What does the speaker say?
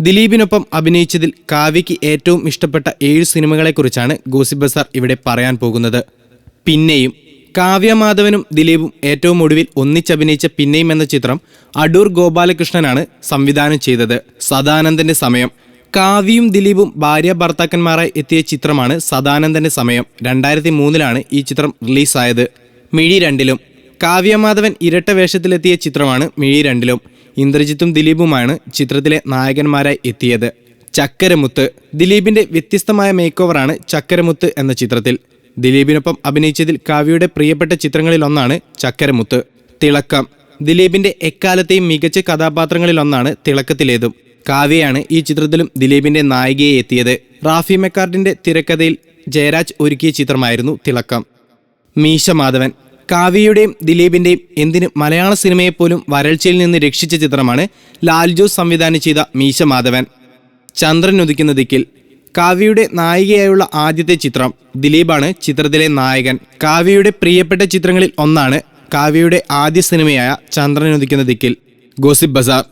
ദിലീപിനൊപ്പം അഭിനയിച്ചതിൽ കാവ്യയ്ക്ക് ഏറ്റവും ഇഷ്ടപ്പെട്ട ഏഴ് സിനിമകളെക്കുറിച്ചാണ് ഗോസിപ്പ് ബസാർ ഇവിടെ പറയാൻ പോകുന്നത്. പിന്നെയും കാവ്യ മാധവനും ദിലീപും ഏറ്റവും ഒടുവിൽ ഒന്നിച്ചഭിനയിച്ച പിന്നെയും എന്ന ചിത്രം അടൂർ ഗോപാലകൃഷ്ണനാണ് സംവിധാനം ചെയ്തത്. സദാനന്ദന്റെ സമയം. കാവ്യയും ദിലീപും ഭാര്യ ഭർത്താക്കന്മാരായി എത്തിയ ചിത്രമാണ് സദാനന്ദന്റെ സമയം. രണ്ടായിരത്തി മൂന്നിലാണ് ഈ ചിത്രം റിലീസായത്. മിഴി രണ്ടിലും. കാവ്യമാധവൻ ഇരട്ട വേഷത്തിലെത്തിയ ചിത്രമാണ് മിഴി രണ്ടിലും. ഇന്ദ്രജിത്തും ദിലീപുമാണ് ചിത്രത്തിലെ നായകന്മാരായി എത്തിയത്. ചക്കരമുത്ത് ദിലീപിന്റെ വ്യത്യസ്തമായ മേക്ക് ഓവറാണ് ചക്കരമുത്ത് എന്ന ചിത്രത്തിൽ. ദിലീപിനൊപ്പം അഭിനയിച്ചതിൽ കാവ്യയുടെ പ്രിയപ്പെട്ട ചിത്രങ്ങളിലൊന്നാണ് ചക്കരമുത്ത്. തിളക്കം ദിലീപിന്റെ എക്കാലത്തെയും മികച്ച കഥാപാത്രങ്ങളിലൊന്നാണ് തിളക്കത്തിലേതും. കാവ്യയാണ് ഈ ചിത്രത്തിലും ദിലീപിന്റെ നായികയെ എത്തിയത്. റാഫി മെക്കാർഡിന്റെ തിരക്കഥയിൽ ജയരാജ് ഒരുക്കിയ ചിത്രമായിരുന്നു തിളക്കം. മീശ മാധവൻ കാവ്യയുടെയും ദിലീപിന്റെയും എന്തിന് മലയാള സിനിമയെപ്പോലും വരൾച്ചയിൽ നിന്ന് രക്ഷിച്ച ചിത്രമാണ് ലാൽ ജോസ് സംവിധാനം ചെയ്ത മീശ മാധവൻ. ചന്ദ്രൻ ഉദിക്കുന്ന ദിക്കിൽ കാവ്യയുടെ നായികയായുള്ള ആദ്യത്തെ ചിത്രം ദിലീപാണ് ചിത്രത്തിലെ നായകൻ. കാവ്യയുടെ പ്രിയപ്പെട്ട ചിത്രങ്ങളിൽ ഒന്നാണ് കാവ്യയുടെ ആദ്യ സിനിമയായ ചന്ദ്രൻ ഉദിക്കുന്ന ദിക്കിൽ. Gossip bazaar.